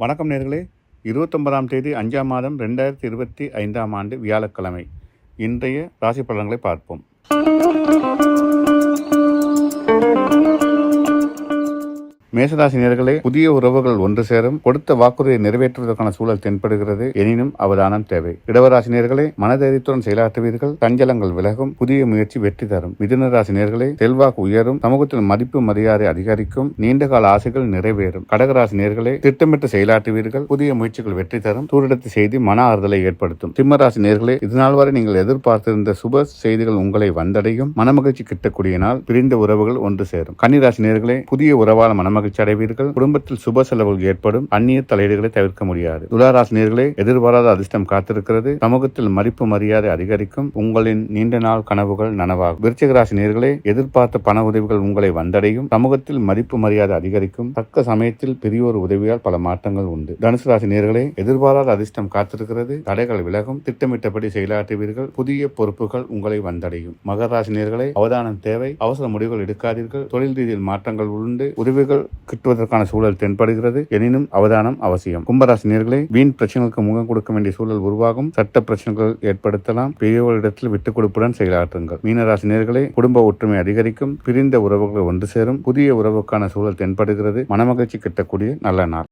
வணக்கம் நேர்களே. இருபத்தொன்பதாம் தேதி அஞ்சாம் மாதம் ரெண்டாயிரத்தி இருபத்தி ஐந்தாம் ஆண்டு வியாழக்கிழமை. இன்றைய ராசி பலன்களை பார்ப்போம். மேசராசி நேர்களே புதிய உறவுகள் ஒன்று சேரும். கொடுத்த வாக்குறுதியை நிறைவேற்றுவதற்கான சூழல் தென்படுகிறது. எனினும் அவதானம் தேவை. இடவராசி நேர்களே மனதைரியத்துடன் செயலாற்றுவீர்கள். சஞ்சலங்கள் விலகும். புதிய முயற்சி வெற்றி தரும். மிதுன நேர்களே செல்வாக்கு உயரும். சமூகத்தில் மதிப்பு மரியாதை அதிகரிக்கும். நீண்டகால ஆசைகள் நிறைவேறும். கடகராசி நேர்களே திட்டமிட்டு செயலாற்றுவீர்கள். புதிய முயற்சிகள் வெற்றி தரும். தூரிடத்து செய்தி மன ஆறுதலை ஏற்படுத்தும். சிம்மராசி நேர்களே இதுநாள் வரை நீங்கள் எதிர்பார்த்திருந்த சுப செய்திகள் உங்களை வந்தடையும். மனமகிழ்ச்சி கிட்டக்கூடிய நாள். பிரிந்த உறவுகள் ஒன்று சேரும். கன்னிராசி நேர்களே புதிய உறவால் மனமகிழ்ச்சி அடைவீர்கள். குடும்பத்தில் சுப செலவுகள் ஏற்படும். அந்நிய தலையீடுகளை தவிர்க்க முடியாது. துளாராசி எதிர்பாராத அதிர்ஷ்டம் காத்திருக்கிறது. சமூகத்தில் மதிப்பு மரியாதை அதிகரிக்கும். உங்களின் நீண்ட நாள் கனவுகள் நனவாகும். விருச்சிக ராசி நேர்களே எதிர்பார்த்த பண உதவிகள் உங்களை வந்தடையும். சமூகத்தில் மதிப்பு மரியாதை அதிகரிக்கும். தக்க சமயத்தில் பெரியோர் உதவியால் பல மாற்றங்கள் உண்டு. தனுசு ராசி நேர்களே எதிர்பாராத அதிர்ஷ்டம் காத்திருக்கிறது. தடைகள் விலகும். திட்டமிட்டபடி செயலாற்றுவீர்கள். புதிய பொறுப்புகள் உங்களை வந்தடையும். மகர ராசி நேர்களே அவதானம் தேவை. அவசர முடிவுகள் எடுக்காதீர்கள். தொழில் ரீதியில் மாற்றங்கள் உண்டு. உதவிகள் கிட்டுவதற்கான சூழல் தென்படுகிறது. எனினும் அவதானம் அவசியம். கும்பராசினியர்களே வீண் பிரச்சனைகளுக்கு முகம் கொடுக்க வேண்டிய சூழல் உருவாகும். சட்ட பிரச்சனைகள் ஏற்படுத்தலாம். பெரியவர்களிடத்தில் விட்டுக் கொடுப்புடன் செயலாற்றுங்கள். மீனராசினியர்களே குடும்ப ஒற்றுமை அதிகரிக்கும். பிரிந்த உறவுகள் ஒன்று சேரும். புதிய உறவுக்கான சூழல் தென்படுகிறது. மனமகிழ்ச்சி கிட்டக்கூடிய நல்ல நாள்.